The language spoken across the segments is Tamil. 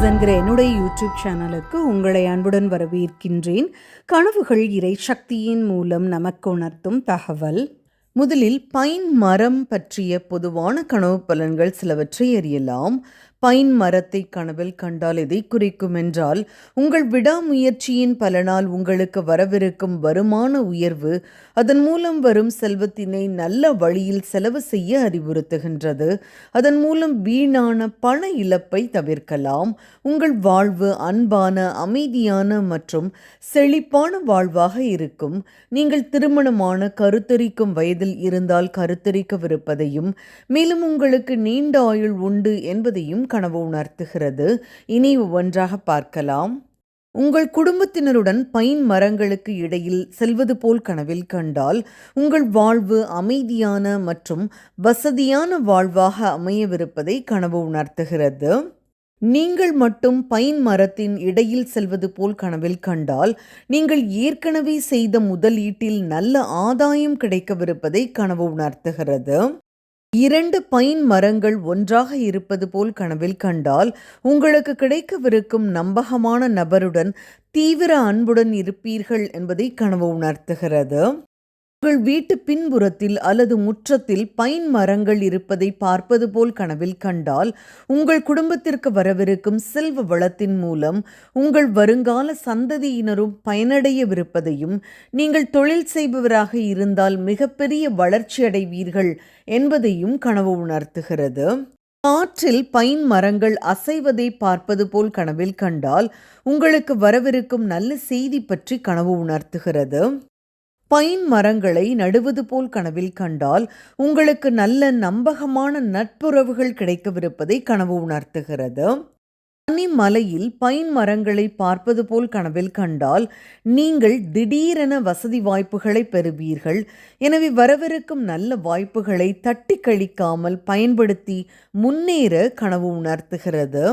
டாக்ஸ் என்கிற என்னுடைய யூடியூப் சேனலுக்கு உங்களை அன்புடன் வரவேற்கின்றேன். கனவுகள் இறை சக்தியின் மூலம் நமக்கு உணர்த்தும் தகவல். முதலில் பைன் மரம் பற்றிய பொதுவான கனவு பலன்கள் சிலவற்றை அறியலாம். பைன் மரத்தை கனவில் கண்டால் எதை குறிக்கும் என்றால் உங்கள் விடாமுயற்சியின் பலனால் உங்களுக்கு வரவிருக்கும் வருமான உயர்வு அதன் மூலம் வரும் செல்வத்தினை நல்ல வழியில் செலவு செய்ய அறிவுறுத்துகின்றது. அதன் மூலம் வீணான பண இழப்பை தவிர்க்கலாம். உங்கள் வாழ்வு அன்பான அமைதியான மற்றும் செழிப்பான வாழ்வாக இருக்கும். நீங்கள் திருமணமான கருத்தரிக்கும் வயதில் இருந்தால் கருத்தரிக்கவிருப்பதையும் மேலும் உங்களுக்கு நீண்ட ஆயுள் உண்டு என்பதையும் கனவு உணர்த்துகிறது. இனி ஒவ்வொன்றாக பார்க்கலாம். உங்கள் குடும்பத்தினருடன் பைன் மரங்களுக்கு இடையில் செல்வது போல் கனவில் கண்டால் உங்கள் வாழ்வு அமைதியான மற்றும் வசதியான வாழ்வாக அமையவிருப்பதை கனவு உணர்த்துகிறது. நீங்கள் மட்டும் பைன் மரத்தின் இடையில் செல்வது போல் கனவில் கண்டால் நீங்கள் ஏற்கனவே செய்த முதலீட்டில் நல்ல ஆதாயம் கிடைக்கவிருப்பதை கனவு உணர்த்துகிறது. இரண்டு பைன் மரங்கள் ஒன்றாக இருப்பது போல் கனவில் கண்டால் உங்களுக்கு கிடைக்கவிருக்கும் நம்பகமான நபருடன் தீவிர அன்புடன் இருப்பீர்கள் என்பதை கனவு உணர்த்துகிறது. உங்கள் வீட்டு பின்புறத்தில் அல்லது முற்றத்தில் பைன் மரங்கள் இருப்பதை பார்ப்பது போல் கனவில் கண்டால் உங்கள் குடும்பத்திற்கு வரவிருக்கும் செல்வ வளத்தின் மூலம் உங்கள் வருங்கால சந்ததியினரும் பயனடையவிருப்பதையும் நீங்கள் தொழில் செய்பவராக இருந்தால் மிகப்பெரிய வளர்ச்சி அடைவீர்கள் என்பதையும் கனவு உணர்த்துகிறது. காற்றில் பைன் மரங்கள் அசைவதை பார்ப்பது போல் கனவில் கண்டால் உங்களுக்கு வரவிருக்கும் நல்ல செய்தி பற்றி கனவு உணர்த்துகிறது. பைன் மரங்களை நடுவது போல் கனவில் கண்டால் உங்களுக்கு நல்ல நம்பகமான நட்புறவுகள் கிடைக்கவிருப்பதை கனவு உணர்த்துகிறது. மலையில் பைன் மரங்களை பார்ப்பது போல் கனவில் கண்டால் நீங்கள் திடீரென வசதி வாய்ப்புகளை பெறுவீர்கள். எனவே வரவிருக்கும் நல்ல வாய்ப்புகளை தட்டி கழிக்காமல் பயன்படுத்தி முன்னேற கனவு உணர்த்துகிறது.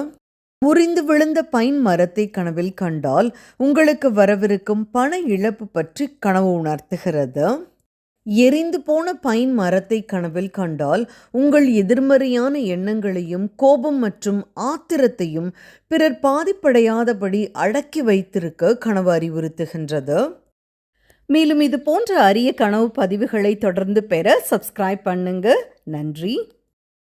முறிந்து விழுந்த பைன் மரத்தை கனவில் கண்டால் உங்களுக்கு வரவிருக்கும் பண இழப்பு பற்றி கனவு உணர்த்துகிறது. எரிந்து போன பைன் மரத்தை கனவில் கண்டால் உங்கள் எதிர்மறையான எண்ணங்களையும் கோபம் மற்றும் ஆத்திரத்தையும் பிறர் பாதிப்படையாதபடி அடக்கி வைத்திருக்க கனவு அறிவுறுத்துகின்றது. மேலும் இது போன்ற அரிய கனவு பதிவுகளை தொடர்ந்து பெற சப்ஸ்கிரைப் பண்ணுங்க. நன்றி.